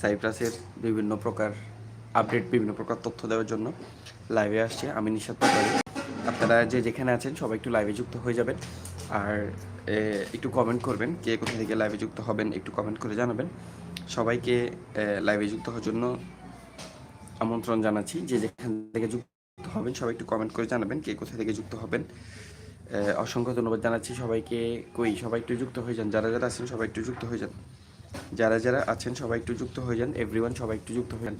সাইপ্রাসের বিভিন্ন প্রকার আপডেট, বিভিন্ন প্রকার তথ্য দেওয়ার জন্য লাইভে আসছে। আমি নিঃস্বাদ পারি আপনারা যে যেখানে আছেন, সবাই একটু লাইভে যুক্ত হয়ে যাবেন। আর একটু কমেন্ট করবেন, কে কোথা থেকে লাইভে যুক্ত হবেন, একটু কমেন্ট করে জানাবেন। সবাইকে লাইভে যুক্ত হওয়ার জন্য আমন্ত্রণ জানাচ্ছি। যে যেখান থেকে যুক্ত হবেন, সবাই একটু কমেন্ট করে জানাবেন, কে কোথা থেকে যুক্ত হবেন। অসংখ্য ধন্যবাদ জানাচ্ছি সবাইকে। কই? সবাই একটু যুক্ত হয়ে যান। যারা যারা আছেন, সবাই একটু যুক্ত হয়ে যান। যারা যারা আছেন, সবাই একটু যুক্ত হয়ে যান। এভরিওয়ান সবাই একটু যুক্ত হয়ে যান।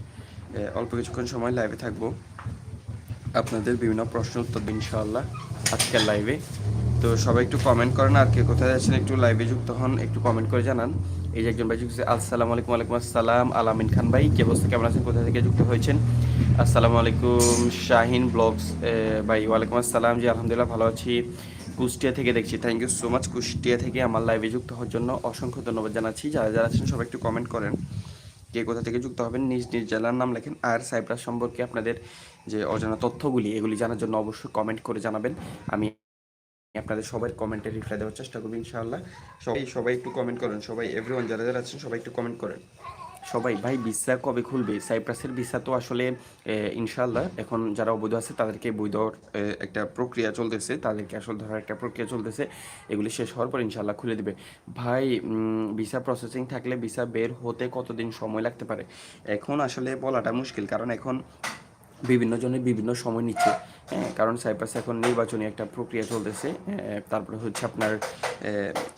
অল্প কিছুক্ষণ সময় লাইভে থাকব। আপনাদের বিভিন্ন প্রশ্ন উত্তর ইনশাআল্লাহ, আজকের লাইভে তো সবাই একটু কমেন্ট করেন, আর কে কোথায় আছেন, একটু লাইভে যুক্ত হন, একটু কমেন্ট করে জানান। এই যে একজন ভাই যুক্ত আসসালামু আলাইকুম, ওয়ালাইকুম আসসালাম, আলামিন খান ভাই, কে অবস্থা, কেমন আছেন, কোথা থেকে যুক্ত হয়েছেন? আসসালামু আলাইকুম, শাহিন ব্লগস ভাই, ওয়ালাইকুম আসসালাম, জি, আলহামদুলিল্লাহ, ভালো আছি। কুষ্টিয়া থেকে দেখছি। Thank you so much Kushtia থেকে আমার লাইভে যুক্ত হওয়ার জন্য অসংখ্য ধন্যবাদ জানাচ্ছি। যারা যারা আছেন, সবাই একটু কমেন্ট করেন কে কোথা থেকে যুক্ত হবেন। নিজ নিজ জেলার নাম লেখেন আর সাইপ্রাস সম্পর্কে আপনাদের যে অজানা তথ্যগুলি, এগুলি জানার জন্য অবশ্যই কমেন্ট করে জানাবেন। আমি আপনাদের সবার কমেন্টে রিপ্লাই দেওয়ার চেষ্টা করব ইনশাআল্লাহ। সবাই সবাই একটু কমেন্ট করেন। সবাই এভরিওয়ান যারা যারা আছেন, সবাই একটু কমেন্ট করেন। সবাই, ভাই, ভিসা কবে খুলবে? সাইপ্রাসের ভিসা তো আসলে ইনশাল্লাহ এখন যারা অবৈধ আছে, তাদেরকে বৈধ একটা প্রক্রিয়া চলতেছে, তাদেরকে আসল ধরার একটা প্রক্রিয়া চলতেছে, এগুলি শেষ হওয়ার পর ইনশাল্লাহ খুলে দিবে। ভাই ভিসা প্রসেসিং থাকলে ভিসা বের হতে কতদিন সময় লাগতে পারে? এখন আসলে বলাটা মুশকিল, কারণ এখন বিভিন্ন জনের বিভিন্ন সময় নিচ্ছে। কারণ সাইপ্রাসে এখন নির্বাচনী একটা প্রক্রিয়া চলতেছে। তারপরে হচ্ছে আপনার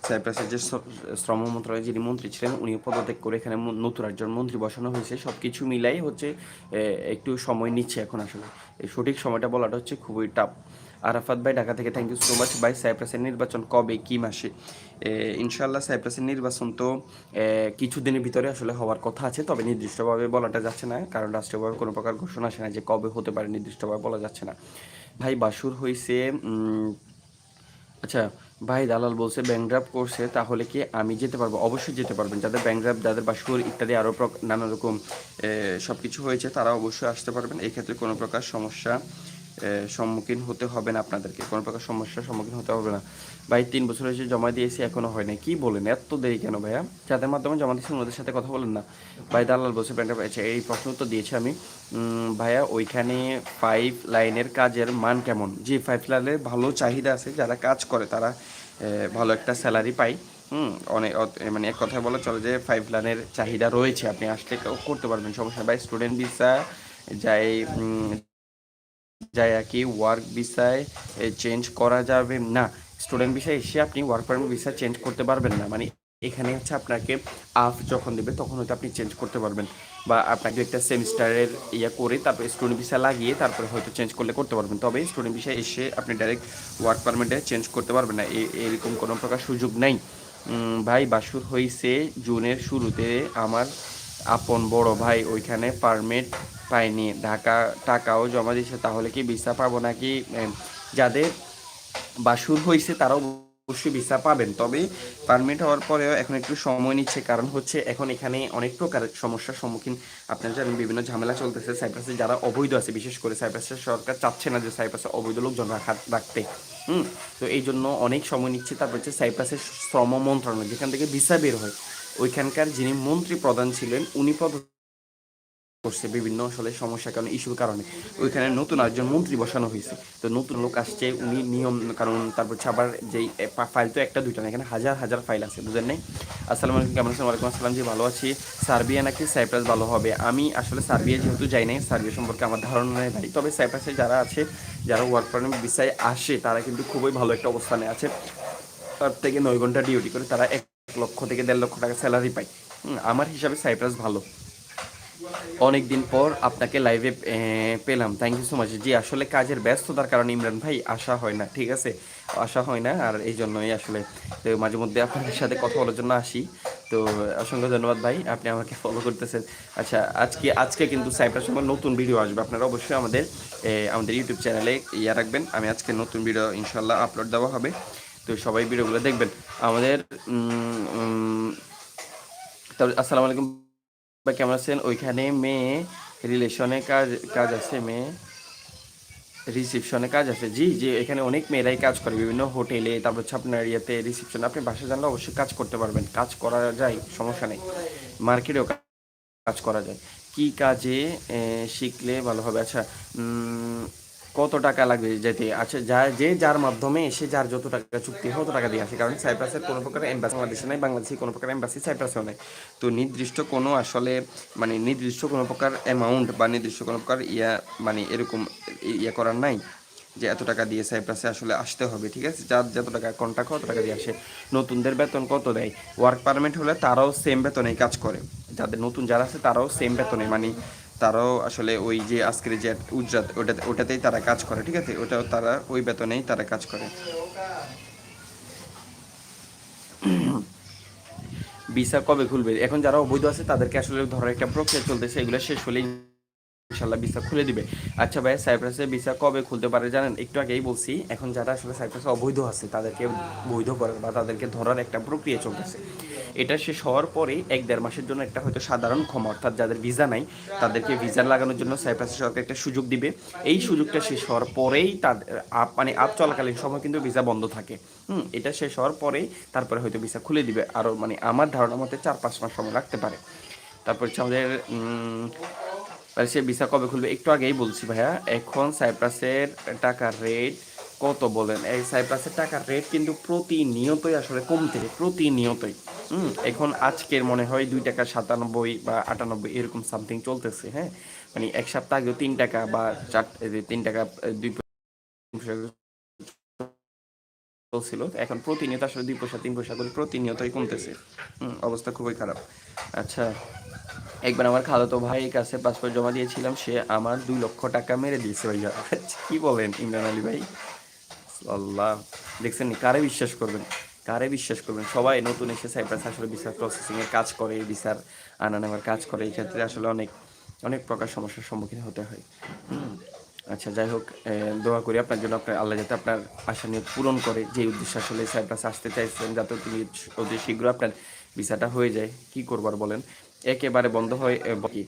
সাইপ্রাসের যে শ্রম মন্ত্রণালয়ের যিনি মন্ত্রী ছিলেন উনি পদত্যাগ করে এখানে নতুন একজন মন্ত্রী বসানো হয়েছে। সব কিছু মিলাই হচ্ছে একটু সময় নিচ্ছে এখন আসলে। সঠিক সময়টা বলাটা হচ্ছে খুবই টাফ আরাফাত ভাই, ঢাকা থেকে থ্যাংক ইউ সো মাচ ভাই সাইপ্রাসের নির্বাচন কবে? কি মাসে? ইনশাল্লাহ সাইপ্রাসের নির্বাচন তো কিছুদিনের ভিতরে আসলে হওয়ার কথা আছে, তবে নির্দিষ্টভাবে বলাটা যাচ্ছে না, কারণ রাষ্ট্রীয়ভাবে কোনো প্রকার ঘোষণা আসে না যে কবে হতে পারে, নির্দিষ্টভাবে বলা যাচ্ছে না। ভাই, বাসুর হয়েছে আচ্ছা ভাই, দালাল বলছে ব্যাংড্রাফ করছে, তাহলে কি আমি যেতে পারব? অবশ্যই যেতে পারবেন, যাদের ব্যাংড্রাফ যাদের বাসুর ইত্যাদি আরও নানা রকম সব কিছু হয়েছে, তারা অবশ্যই আসতে পারবেন এই ক্ষেত্রে কোনো প্রকার সমস্যা সম্মুখীন হতে হবে না আপনাদেরকে। কোনো প্রকার সমস্যার সম্মুখীন হতে হবে না। ভাই, তিন বছর হয়েছে জমা দিয়েছি, এখনও হয় না কি বলেন? এত দেরি কেন ভাইয়া? যাদের মাধ্যমে জমা দিয়েছেন ওদের সাথে কথা বলেন না। ভাই, দালাল বলছে ব্যাংড্রাফ আচ্ছা এই প্রশ্ন তো দিয়েছি আমি। ভাইয়া, ওইখানে পাইপ লাইনের কাজের মান কেমন? জি ফাইভ লাইনের ভালো চাহিদা আছে, যারা কাজ করে, তারা ভালো একটা স্যালারি পায়। হুম অনেক মানে এক কথায় বলা চলে যে ফাইভ লাইনের চাহিদা রয়েছে। আপনি আসলে করতে পারবেন, সমস্যা ভাই স্টুডেন্ট ভিসা যাই যায় কি ওয়ার্ক ভিসায় চেঞ্জ করা যাবে না। স্টুডেন্ট ভিসায় এসে আপনি ওয়ার্ক পারমিট ভিসা চেঞ্জ করতে পারবেন না। মানে এখানে হচ্ছে আপনাকে আফ যখন দেবে, তখন হয়তো আপনি চেঞ্জ করতে পারবেন। বা আপনাকে একটা সেমিস্টারের ইয়ে করে তারপরে স্টুডেন্ট ভিসা লাগিয়ে তারপরে হয়তো চেঞ্জ করলে করতে পারবেন। তবে স্টুডেন্ট ভিসা এসে আপনি ডাইরেক্ট ওয়ার্ক পারমিটে চেঞ্জ করতে পারবেন না। এরকম কোনো প্রকার সুযোগ নাই। ভাই, বাসুর হয়েছে জুনের শুরুতে আমার আপন বড় ভাই ওইখানে পারমিট পায়নি। ঢাকা টাকাও জমা দিয়েছে তাহলে কি ভিসা পাবো নাকি? যাদের বাসুর হয়েছে তারাও অবশ্যই ভিসা পাবেন। তবে পারমিট হওয়ার পরেও এখন একটু সময় নিচ্ছে, কারণ হচ্ছে এখন এখানে অনেক প্রকার সমস্যার সম্মুখীন আপনারা জানেন, বিভিন্ন ঝামেলা চলতেছে সাইপ্রাসে যারা অবৈধ আছে, বিশেষ করে সাইপ্রাসের সরকার চাচ্ছে না যে সাইপ্রাসে অবৈধ লোকজন রাখা রাখতে। হুম? তো এই জন্য অনেক সময় নিচ্ছে, তারপর হচ্ছে সাইপ্রাসের শ্রম মন্ত্রণালয়, যেখান থেকে ভিসা বের হয়। ওইখানকার যিনি মন্ত্রী প্রধান ছিলেন, উনি পদ করছে বিভিন্ন আসলে সমস্যা কারণে, ইস্যুর কারণে। ওইখানে নতুন একজন মন্ত্রী বসানো হয়েছে। তো নতুন লোক আসছে, উনি নিয়ম, কারণ তারপর আবার যেই ফাইল তো একটা, দুইটা না, এখানে হাজার হাজার ফাইল আছে, বুঝেন নাই? আসসালামু আলাইকুম, কেমন আছেন? ওয়ালাইকুম আসসালাম, জি, ভালো আছি। সার্বিয়া নাকি সাইপ্রাস ভালো হবে? আমি আসলে সার্বিয়া যেহেতু যাই নাই, সার্বিয়া সম্পর্কে আমার ধারণা নেই ভাই। তবে সাইপ্রাসে যারা আছে, যারা ওয়ার্ক পারমিট বিষয়ে আসে, তারা কিন্তু খুবই ভালো একটা অবস্থানে আছে। তার থেকে নয় ঘণ্টা ডিউটি করে তারা এক লক্ষ থেকে দেড় লক্ষ টাকা স্যালারি হুম, আমার হিসাবে সাইপ্রাস ভালো। অনেক দিন পর আপনাকে লাইভে পেলাম। থ্যাংক ইউ সো মাচ জি আসলে কাজের ব্যস্ততার কারণে ইমরান ভাই আসা হয় না ঠিক আছে? আসা হয় না আর এই জন্যই আসলে তো মাঝে মধ্যে আপনাদের সাথে কথা বলার জন্য আসি। তো অসংখ্য ধন্যবাদ ভাই আপনি আমাকে ফলো করতেছেন। আচ্ছা আজকে আজকে কিন্তু সাইপ্রাস আমার নতুন ভিডিও আসবে। আপনারা অবশ্যই আমাদের আমাদের ইউটিউব চ্যানেলে ইয়া রাখবেন। আমি আজকে নতুন ভিডিও ইনশাল্লাহ আপলোড দেওয়া হবে। তো সবাই ভিডিওগুলো দেখবেন। আমাদের আসসালামু আলাইকুম। বা কেমন আছেন? ওইখানে মেয়ে রিলেশনে কাজ কাজ আছে, মেয়ে রিসিপশনে কাজ আছে। জি জি, এখানে অনেক মেয়েরাই কাজ করে, বিভিন্ন হোটেলে, তারপর হচ্ছে আপনার ইয়েতে রিসিপশন আপনি বাসা জানলে অবশ্যই কাজ করতে পারবেন, কাজ করা যায়, সমস্যা নেই। মার্কেটেও কাজ করা যায়। কি কাজে শিখলে ভালো হবে? আচ্ছা কত টাকা লাগবে যেতে? আছে যা, যে যার মাধ্যমে এসে যার যত টাকা চুক্তি হয় তত টাকা দিয়ে আসে। কারণ সাইপ্রাসের কোনো প্রকার এম্বাসি বাংলাদেশে নাই, বাংলাদেশে কোনো প্রকার এম্বাসি সাইপ্রাসেও নাই। তো নির্দিষ্ট কোনো আসলে মানে নির্দিষ্ট কোনো প্রকার অ্যামাউন্ট বা নির্দিষ্ট কোনো প্রকার ইয়া মানে এরকম ইয়া করার নাই, যে এত টাকা দিয়ে সাইপ্রাসে আসলে আসতে হবে, ঠিক আছে? যার যত টাকা কন্ট্রাক্ট কত টাকা দিয়ে আসে। নতুনদের বেতন কত দেয়? ওয়ার্ক পারমিট হলে তারাও সেম বেতনেই কাজ করে। যাদের নতুন যারা আছে, তারাও সেম বেতনে মানে তারাও আসলে ওই যে আজকের যে উজরাত ওটাতে ওটাতেই তারা কাজ করে, ঠিক আছে? ওটাও তারা, ওই বেতনেই তারা কাজ করে। ভিসা কবে খুলবে? এখন যারা অবৈধ আছে, তাদেরকে আসলে ধরার একটা প্রক্রিয়া চলতেছে, এগুলো শেষ হলেই ইনশাল্লাহ ভিসা খুলে দিবে। আচ্ছা ভাই সাইপ্রাসে ভিসা কবে খুলতে পারে জানেন? একটু আগেই বলছি, এখন যারা আসলে সাইপ্রাসে অবৈধ আছে, তাদেরকে বৈধ করার বা তাদেরকে ধরার একটা প্রক্রিয়া চলতেছে। এটা শেষ হওয়ার পরে এক দেড় মাসের জন্য একটা হয়তো সাধারণ ক্ষমা, অর্থাৎ যাদের ভিসা নাই, তাদেরকে ভিসা লাগানোর জন্য সাইপ্রাস সরকার একটা সুযোগ দিবে। এই সুযোগটা শেষ হওয়ার পরেই তাদের মানে আপ চলাকালীন সময় কিন্তু ভিসা বন্ধ থাকে। হুম, এটা শেষ হওয়ার পরেই তারপরে হয়তো ভিসা খুলে দিবে। আরও মানে আমার ধারণা মতে চার পাঁচ মাস সময় লাগতে পারে। তারপর হচ্ছে আমাদের সে ভিসা কবে খুলবে? একটু আগেই বলছি ভাইয়া। এখন সাইপ্রাসের টাকার রেট কত বলেন? এই সাইপ্রাসের টাকার রেট কিন্তু প্রতিনিয়তই আসলে কমতে প্রতিনিয়তই। হুম এখন আজকের মনে হয় দুই টাকা সাতানব্বই বা আটানব্বই এরকম সামথিং চলতেছে হ্যাঁ? মানে এক সপ্তাহ আগেও তিন টাকা বা চার তিন টাকা দুই চলছিল। এখন প্রতিনিয়ত আসলে দুই পয়সা তিন পয়সা করে প্রতিনিয়তই কমতেছে। হুম, অবস্থা খুবই খারাপ। আচ্ছা একবার আমার খালাতো ভাইয়ের কাছে পাসপোর্ট জমা দিয়েছিলাম, সে আমার দুই লক্ষ টাকা মেরে দিয়েছে ভাইয়া। কি বলেন ইমরান আলী ভাই? আল্লাহ, দেখছেন কারে বিশ্বাস করবেন? কারে বিশ্বাস করবেন? সবাই নতুন এসে সাইপ্রাস আসলে বিচার প্রসেসিং এর কাজ করে বিচার আনা নেওয়ার কাজ করে। এই ক্ষেত্রে আসলে অনেক অনেক প্রকার সমস্যার সম্মুখীন হতে হয়। আচ্ছা যাই হোক দোয়া করি আপনার জন্য, আপনার, আল্লাহ যাতে আপনার আশা নিয়ে পূরণ করে যে উদ্দেশ্যে আসলে সাইপ্রাস আসতে চাইছেন, যাতে তিনি অতি শীঘ্র আপনার ভিসাটা হয়ে যায়। কি করবার বলেন? একেবারে বন্ধ হয় কি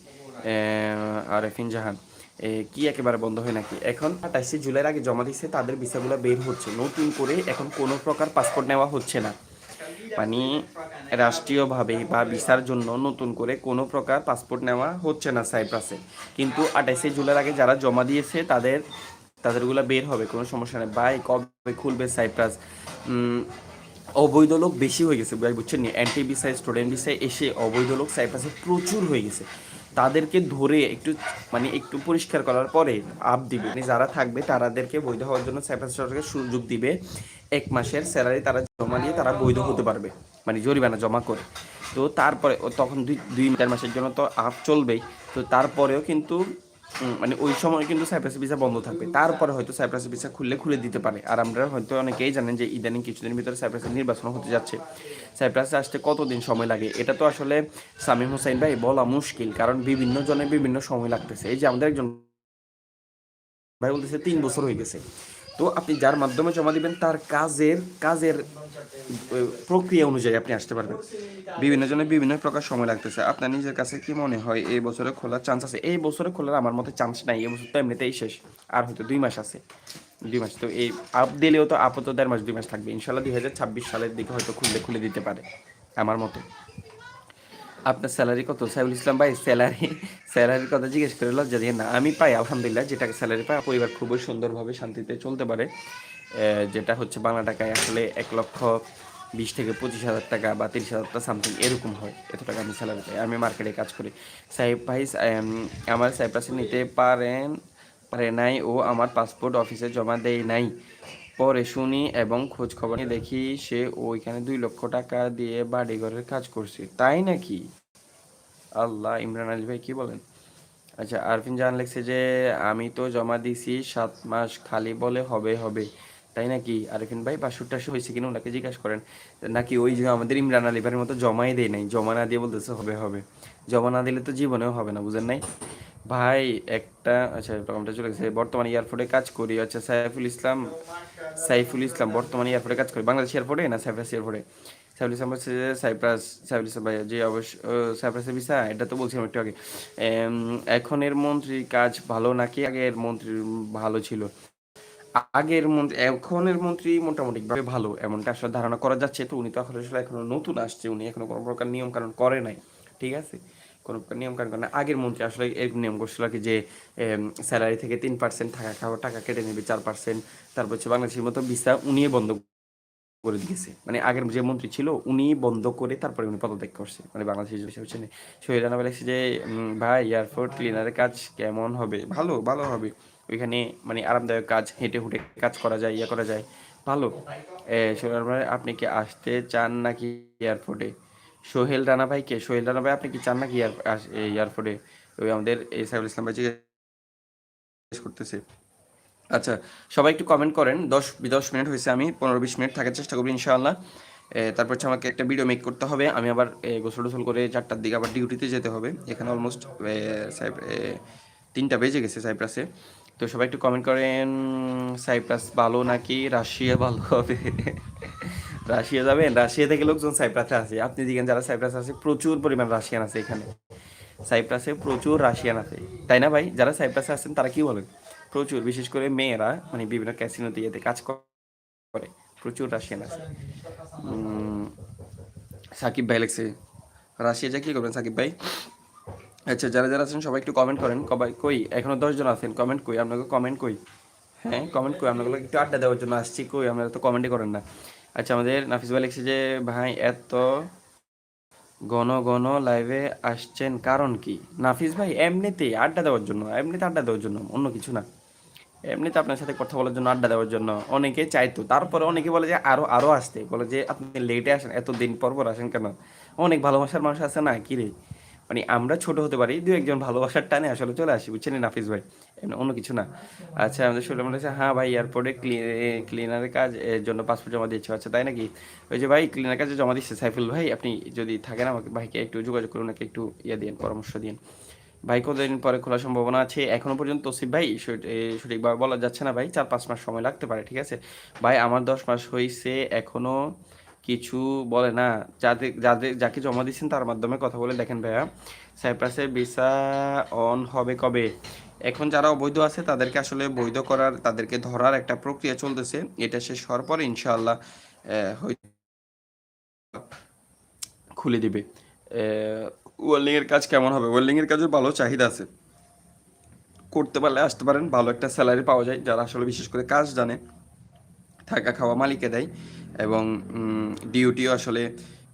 এ, আর এফিন জাহান কি একেবারে বন্ধ হয় নাকি? এখন আঠাশে জুলাইয়ের আগে জমা দিচ্ছে তাদের ভিসাগুলো বের হচ্ছে। নতুন করে এখন কোনো প্রকার পাসপোর্ট নেওয়া হচ্ছে না। মানে রাষ্ট্রীয়ভাবে বা ভিসার জন্য নতুন করে কোনো প্রকার পাসপোর্ট নেওয়া হচ্ছে না সাইপ্রাসে। কিন্তু আঠাশে জুলাইয়ের আগে যারা জমা দিয়েছে তাদের তাদেরগুলো বের হবে কোনো সমস্যা নেই। ভাই কবে খুলবে সাইপ্রাস? অবৈধ লোক বেশি হয়ে গেছে। ভাই, বুঝছেন নি? অ্যান্টি ভিসাই স্টুডেন্ট ভিসায় এসে অবৈধ লোক সাইপ্রাসে প্রচুর হয়ে গেছে। তাদেরকে ধরে একটু মানে একটু পরিষ্কার করার পরে আপ দিবে। মানে যারা থাকবে তাদেরকে বৈধ হওয়ার জন্য সাইপ্রাস সরকারকে সুযোগ দিবে। এক মাসের স্যালারি তারা জমা দিয়ে তারা বৈধ হতে পারবে। মানে জরিমানা জমা করে। তো তারপরে তখন দুই দুই, চার মাসের জন্য তো আপ চলবেই। তো তারপরেও কিন্তু মানে ওই সময় কিন্তু সাইপ্রাস ভিসা বন্ধ থাকবে। তারপরে হয়তো সাইপ্রাস ভিসা খুললে খুলে দিতে পারে। আর আমরা হয়তো অনেকেই জানেন যে ইদানিং কিছুদিনের ভিতরে সাইপ্রাসের নির্বাচন হতে যাচ্ছে। সাইপ্রাসে আসতে কতদিন সময় লাগে? এটা তো আসলে সামিম হুসাইন ভাই বলা মুশকিল, কারণ বিভিন্ন জনের বিভিন্ন সময় লাগতেছে। এই যে আমাদের একজন ভাই বলতেছে, তিন বছর হয়ে গেছে। তো আপনি যার মাধ্যমে জমা দিবেন, তার কাজের কাজের প্রক্রিয়া অনুযায়ী আপনি আসতে পারবেন। বিভিন্ন জনের বিভিন্ন প্রকার সময় লাগতেছে। আপনার নিজের কাছে কি মনে হয়, এই বছরে খোলার চান্স আছে? এই বছরে খোলার আমার মতে চান্স নাই, এই বছর তো এমনিতেই শেষ। আর হয়তো দুই মাস আছে। দুই মাস তো এই আপ দিলেও তো আপাতত দেড় মাস, দুই মাস থাকবে। ইনশাল্লাহ দুই হাজার ছাব্বিশ সালের দিকে হয়তো খুললে খুলে দিতে পারে, আমার মতে। আপনার স্যালারি কত? সাইবুল ইসলাম ভাই স্যালারি স্যালারির কথা জিজ্ঞেস করে লজ্জা দিয়ে না। আমি পাই আলহামদুলিল্লাহ যেটা স্যালারি পাই পরিবার খুবই সুন্দরভাবে শান্তিতে চলতে পারে। যেটা হচ্ছে বাংলা টাকায় আসলে এক লক্ষ বিশ থেকে পঁচিশ হাজার টাকা বা তিরিশ হাজার টাকা সামথিং এরকম হয় এত টাকা আমি স্যালারি পাই। আমি মার্কেটে কাজ করি। সাহেব ভাই আম, আমার সাইপ্রাসে নিতে পারেন পারে নাই ও আমার পাসপোর্ট অফিসে জমা দেয় নাই। পরে শুনি এবং খোঁজ খবর দেখি সে ওইখানে দুই লক্ষ টাকা দিয়ে বাড়ি ঘরের কাজ করছে। তাই নাকি? আল্লাহ, ইমরান আলী ভাই কি বলেন? আচ্ছা আরফিন জাহান লিখছে যে, আমি তো জমা দিছি সাত মাস খালি বলে হবে হবে। তাই নাকি? আরফিন ভাই পাঁচশো টাশো হয়েছে কিনা ওনাকে জিজ্ঞাসা করেন। নাকি ওই যে আমাদের ইমরান আলী ভাইয়ের মতো জমাই দেয় নাই? জমা না দিয়ে বলতেছে হবে হবে। জমা না দিলে তো জীবনেও হবে না, বুঝেন নাই? ভাই একটা আচ্ছা প্রবলেমটা চলে গেছে। বর্তমানে এয়ারপোর্টে কাজ করি আচ্ছা সাইফুল ইসলাম সাইফুল ইসলাম বর্তমানে এয়ারপোর্টে কাজ করি। বাংলাদেশ এয়ারপোর্টে না সাইপ্রাস এয়ারপোর্টে সাইফুল ইসলাম হচ্ছে যে সাইপ্রাস সাইফুল ইসলাম ভাই যে অবশ্য সাইপ্রাসের ভিসা এটা তো বলছিলাম একটু আগে। এম, এখনের মন্ত্রীর কাজ ভালো নাকি? আগের মন্ত্রীর ভালো ছিল। আগের মন্ত্রী এখনের মন্ত্রী মোটামুটি ভালো এমনটা আসলে ধারণা করা যাচ্ছে। তো উনি তো এখন আসলে এখনও নতুন আসছে উনি এখনও কোনো প্রকার নিয়ম কানুন করে নাই। ঠিক আছে? কোনো নিয়ম কানুন না। আগের মন্ত্রী আসলে এরকম নিয়ম করছিল কি যে স্যালারি থেকে তিন পার্সেন্ট থাকা খাওয়া টাকা কেটে নেবে চার পার্সেন্ট তারপর হচ্ছে বাংলাদেশের মতো ভিসা উনিই বন্ধ করে দিয়েছে। মানে আগের যে মন্ত্রী ছিল উনি বন্ধ করে তারপরে উনি পদত্যাগ করছে। মানে বাংলাদেশের হচ্ছে শহীদ রানা বলেছে যে ভাই এয়ারপোর্ট ক্লিনারের কাজ কেমন হবে? ভালো ভালো হবে। ওইখানে মানে আরামদায়ক কাজ, হেঁটে হুটে কাজ করা যায় ইয়ে করা যায়। ভালো। শহীদ আপনি কি আসতে চান নাকি এয়ারপোর্টে সোহেল রানা ভাইকে, সোহেল রানা ভাই, আপনি কি চান নাকি এয়ারপোর্টে? ওই আমাদের এই সাইফুল ইসলাম ভাই জিজ্ঞেস করতেছে। আচ্ছা সবাই একটু কমেন্ট করেন। দশ দশ মিনিট হয়েছে, আমি পনেরো বিশ মিনিট থাকার চেষ্টা করব, ইনশাআল্লাহ। তারপর হচ্ছে আমাকে একটা ভিডিও মেক করতে হবে। আমি আবার গোসল টোসল করে চারটার দিকে আবার ডিউটিতে যেতে হবে। এখানে অলমোস্ট তিনটা বেজে গেছে সাইপ্রাসে। তো সবাই একটু কমেন্ট করেন, সাইপ্রাস ভালো নাকি? রাশিয়া ভালো হবে? রাশিয়া যাবেন রাশিয়া থেকে লোকজন সাইপ্রাসে আছে আপনি দেখেন যারা সাইপ্রাসে আছে প্রচুর পরিমাণ রাশিয়ান আছে এখানে। সাইপ্রাসে প্রচুর রাশিয়ান আছে। তাই না ভাই? যারা সাইপ্রাসে আছেন, তারা কি বলেন? প্রচুর, বিশেষ করে মেয়েরা মানে বিভিন্ন ক্যাসিনোতে ইয়েতে কাজ করে। প্রচুর রাশিয়ান আছে। সাকিব ভাই লেগছে রাশিয়া যা কি করবেন সাকিব ভাই? আচ্ছা যারা যারা আছেন, সবাই একটু কমেন্ট করেন। কবাই, কই? এখনও দশজন আছেন কমেন্ট কই? আপনাকে কমেন্ট কই? হ্যাঁ কমেন্ট কই? আপনাগুলো একটু আড্ডা দেওয়ার জন্য আসছি। কই? আপনারা তো কমেন্টই করেন না। আচ্ছা আমাদের নাফিস ভাই লিখছে যে, ভাই, এত ঘন ঘন লাইভে আসছেন কারণ কি? নাফিস ভাই, এমনিতেই আড্ডা দেওয়ার জন্য, এমনিতে আড্ডা দেওয়ার জন্য, অন্য কিছু না। এমনিতে আপনার সাথে কথা বলার জন্য, আড্ডা দেওয়ার জন্য অনেকে চাইতো। তারপরে অনেকে বলে যে, আরও আরও আসতে। বলে যে, আপনি লেটে আসেন এত দিন পর পর আসেন কেন? অনেক ভালোবাসার মানুষ আছে না? কি রে? মানে আমরা ছোট হতে পারি, দু একজন ভালোবাসার টানে আসলে চলে আসি, বুঝছেন নাফিস ভাই? অন্য কিছু না। আচ্ছা আমাদের শুনলে মনে হচ্ছে হ্যাঁ ভাই এয়ারপোর্টে ক্লিনারের কাজ, এর জন্য পাসপোর্ট জমা দিয়েছে আচ্ছা তাই নাকি? ওই যে ভাই ক্লিনার কাজে জমা দিচ্ছে, সাইফুল ভাই, আপনি যদি থাকেন আমাকে, ভাইকে একটু যোগাযোগ করুন নাকি একটু ইয়ে দিন পরামর্শ দিন ভাই, কতদিন পরে খোলার সম্ভাবনা আছে? এখনও পর্যন্ত তসিফ ভাই সঠিকভাবে বলা যাচ্ছে না ভাই, চার পাঁচ মাস সময় লাগতে পারে, ঠিক আছে? ভাই, আমার দশ মাস হয়েছে এখনও কিছু বলে না। যাদের যাদের, যাকে জমা দিচ্ছেন তার মাধ্যমে কথা বলে দেখেন ভাইয়া। সাইপ্রাসের ভিসা অন হবে কবে? এখন যারা অবৈধ আছে তাদেরকে আসলে বৈধ করার, তাদেরকে ধরার একটা প্রক্রিয়া চলতেছে। এটা শেষ হওয়ার পরে ইনশাআল্লাহ খুলে দিবে। ওয়েল্ডিং এর কাজ কেমন হবে? ওয়েল্ডিং এর কাজে ভালো চাহিদা আছে। করতে পারলে আসতে পারেন, ভালো একটা স্যালারি পাওয়া যায়। যারা আসলে বিশেষ করে কাজ জানে, থাকা খাওয়া মালিকে দেয়। এবং ডিউটিও আসলে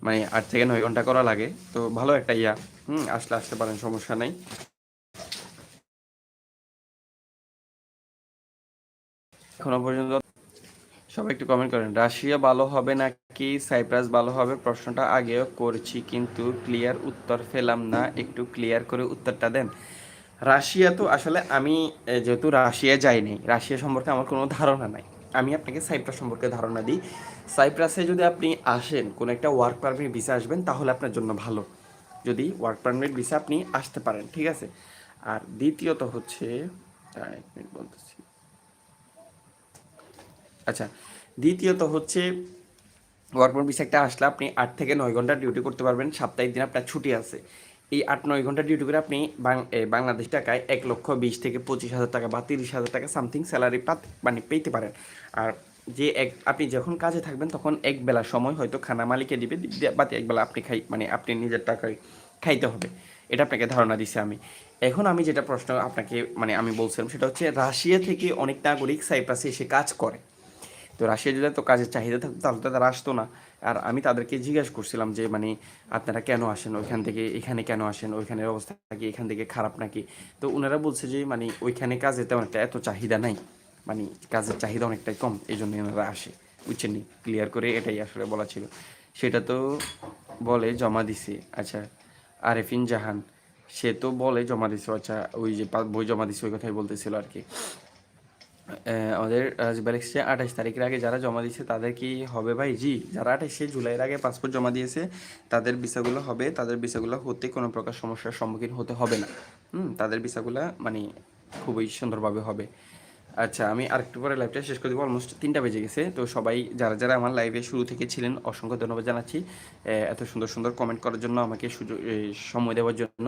মানে আট থেকে নয় ঘণ্টা করা লাগে। তো ভালো একটা ইয়া। হুম, আসলে আসতে পারেন, সমস্যা নাই। এখনও পর্যন্ত সবাই একটু কমেন্ট করেন, রাশিয়া ভালো হবে নাকি সাইপ্রাস ভালো হবে? প্রশ্নটা আগেও করছি, কিন্তু ক্লিয়ার উত্তর পেলাম না। একটু ক্লিয়ার করে উত্তরটা দেন। রাশিয়া তো আসলে আমি যেহেতু রাশিয়া যাইনি, রাশিয়া সম্পর্কে আমার কোনো ধারণা নাই। আমি আপনাকে সাইপ্রাস সম্পর্কে ধারণা দিই। সাইপ্রাসে যদি আপনি আসেন, কোনো একটা ওয়ার্ক পারমিট ভিসা আসবেন, তাহলে আপনার জন্য ভালো। যদি ওয়ার্ক পারমিট ভিসা আপনি আসতে পারেন, ঠিক আছে? আর দ্বিতীয়ত হচ্ছে আচ্ছা দ্বিতীয়ত হচ্ছে ওয়ার্ক পারমিট ভিসা একটা আসলে আপনি আট থেকে নয় ঘণ্টা ডিউটি করতে পারবেন, সাপ্তাহিক দিন আপনার ছুটি আছে। এই আট নয় ঘণ্টা ডিউটি করে আপনি বাংলাদেশ টাকায় এক লক্ষ বিশ থেকে পঁচিশ হাজার টাকা বা তিরিশ হাজার টাকা সামথিং স্যালারি পাত মানে পেতে পারেন। আর যে এক আপনি যখন কাজে থাকবেন তখন এক বেলা সময় হয়তো খানা মালিকে দিবে, দি- বাকি এক বেলা আপনি খাই মানে আপনি নিজের টাকায় খাইতে হবে। এটা আপনাকে ধারণা দিচ্ছি আমি। এখন আমি যেটা প্রশ্ন আপনাকে মানে আমি বলছিলাম সেটা হচ্ছে রাশিয়া থেকে অনেক নাগরিক সাইপ্রাসে এসে কাজ করে। তো রাশিয়া যদি তো কাজের চাহিদা থাকতো তাহলে তো তারা আসতো না। আর আমি তাদেরকে জিজ্ঞাসা করছিলাম যে মানে আপনারা কেন আসেন? ওইখান থেকে এখানে কেন আসেন? ওইখানের অবস্থা কি এখান থেকে খারাপ নাকি? তো ওনারা বলছে যে মানে ওইখানে কাজে তেমন একটা এত চাহিদা নাই। মানে কাজের চাহিদা অনেকটাই কম। এই জন্য ওনারা আসে। বুঝছেন ক্লিয়ার করে এটাই আসলে বলা ছিল। সেটা তো বলে জমা দিছে। আচ্ছা আরেফিন জাহান, সে তো বলে জমা দিছে। আচ্ছা ওই যে বই জমা দিছে, ওই কথাই বলতেছিল আর কি। আমাদের ব্যালেক্সে আঠাশ তারিখের আগে যারা জমা দিয়েছে তাদের কি হবে ভাই? জি, যারা আঠাশে জুলাইয়ের আগে পাসপোর্ট জমা দিয়েছে, তাদের ভিসাগুলো হবে, তাদের ভিসাগুলো হতে কোনো প্রকার সমস্যার সম্মুখীন হতে হবে না। হুম, তাদের ভিসাগুলো মানে খুবই সুন্দরভাবে হবে। আচ্ছা আমি আরেকটু পরে লাইভটা শেষ করে দেবো অলমোস্ট তিনটা বেজে গেছে। তো সবাই, যারা যারা আমার লাইভে শুরু থেকে ছিলেন, অসংখ্য ধন্যবাদ জানাচ্ছি। এত সুন্দর সুন্দর কমেন্ট করার জন্য আমাকে সুযোগ সময় দেওয়ার জন্য।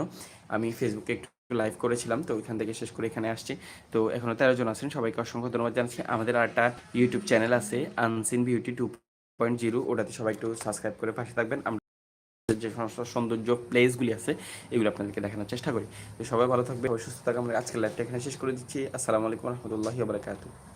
আমি ফেসবুকে একটু লাইভ করেছিলাম, তো ওইখান থেকে শেষ করে এখানে আসছি। তো এখনও তেরো জন আছেন, সবাইকে অসংখ্য ধন্যবাদ জানাচ্ছি। আমাদের আর একটা ইউটিউব চ্যানেল আছে unseen beauty two point zero ওটাতে সবাই একটু সাবস্ক্রাইব করে পাশে থাকবেন। আমরা যে সমস্ত সৌন্দর্য প্লেসগুলি আছে, এগুলো আপনাদেরকে দেখানোর চেষ্টা করি। তো সবাই ভালো থাকবে সুস্থ থাকবে আমরা আজকের লাইভটা এখানে শেষ করে দিচ্ছি। আসসালামু আলাইকুম রহমতুল্লাহি বারাকাতুহ।